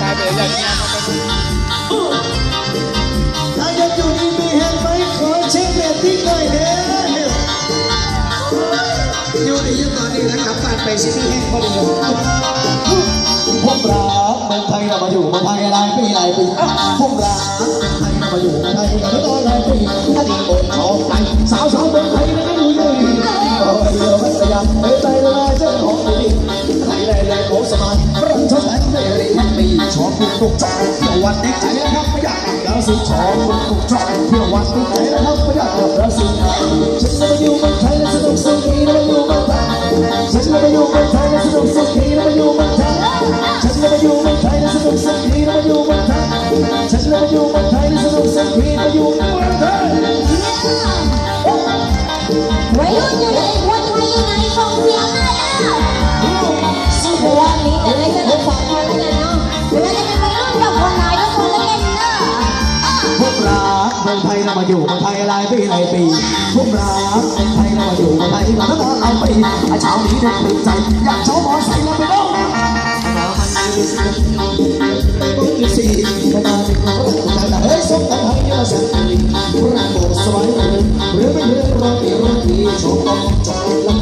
ตายไปเลยเนี่ยมันเป็นถ้ายังอยู่ดีมีแฮงไหมขอเช็คเรตติ้งหน่อยเด้ออยู่ดีอยู่ตอนนี้นะครับการไปซิตี้แฮงพอดีพวกเราเมืองไทยเรามาอยู่เมืองไทยหลายปีหลายปีพวกเราเมืองไทยเรามาอยู่เมืองไทยหลายปีหลายปีอดีตคนเขาไปสาวสาวเมือง ชอบคุณทุกใจเที่ยววันดีใจนะครับไม่อยากกลับแล้วสิชอบคุณทุกใจเที่ยววันดีใจนะครับประหยากกลับแล้วสิฉันจะมาอยู่เมืองไทยและสนุกสุขีนะมาอยู่เมืองไทยฉันจะมาอยู่เมืองไทยและสนุกสุขี มาอยู่มาไทยหลายปีหลายปีพวกรักเป็นไทยเรามาอยู่มาไทยมาตั้งแต่หลายปีไอ้เช้านี้ได้ปลื้มใจอยากเช้ามอใส่เราไปน้องน้ำมันมีสิ่งต้องมีสิ่งมามาเป็นเราก็ต้องเฮ้ยสมกันให้ยาสันติรักโบสบายเลยหรือไม่เรื่องรอตีรอทีชมต้องจบลำ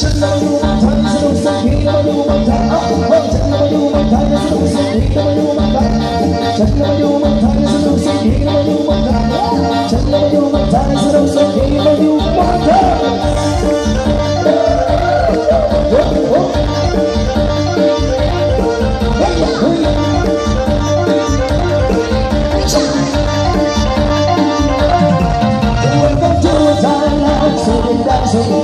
ฉันเราอยู่เมืองไทยสนุกสักทีเราอยู่เมืองไทยเอ้าฉันเราอยู่เมืองไทยสนุกสักทีเราอยู่เมืองไทยฉันเราอยู่เมืองไทยสนุกสักทีเราอยู่เมืองไทยฉันเราอยู่เมืองไทยสนุกสักทีเราอยู่เมืองไทย Welcome to Thailand, so we dance so we can Alive, chill alive,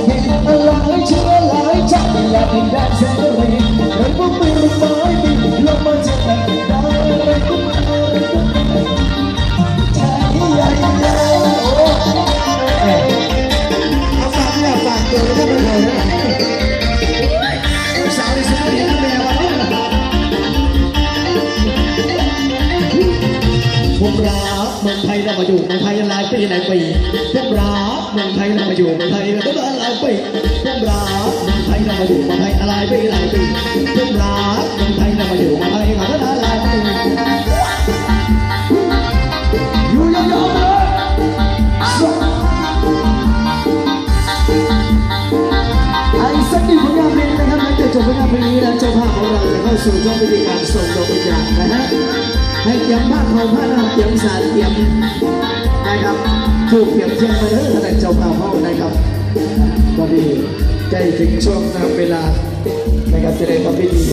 chatting like we dance and the rain Right from me, my me, love my chill like we dance Right from me, Thai, yeah, yeah, oh เอาฝากเนี่ยฝากตัวก็ไม่เลยนะสาวนสมัยนี้แม่ว่าพวกรักเมืองไทยเรามาอยู่เมืองไทยหลายปีหลายปีพวกรักเมืองไทยเรามาอยู่เมืองไทยมาตั้งแต่หลายปีพวกรัก ทยเรามาอยู่มืองไทยหลายปีหลายปีพวกรักเมืองไทยเรามาอยู่มืองไทยมาตั้งแต่หลายปีอยู่ยาวๆเลยไอ้สักหนึ่งผลงานเพลงนะครับหลังจากจบผลงานเพลงนี้แล้วเจ้าภาพของเราจะเข้าสู่ช่วงพิธีการส่งดวงวิญญาณนะฮะให้เตรียมผ้าคลุมผ้าหน้าเตรียมสารเตรียมนะครับถูกเตรียมเทียมไปเลยขณะเจ้าภาพเขานะครับตอนนี้ ใกล้ถึงช่วงเวลาในการเตรียมพิธี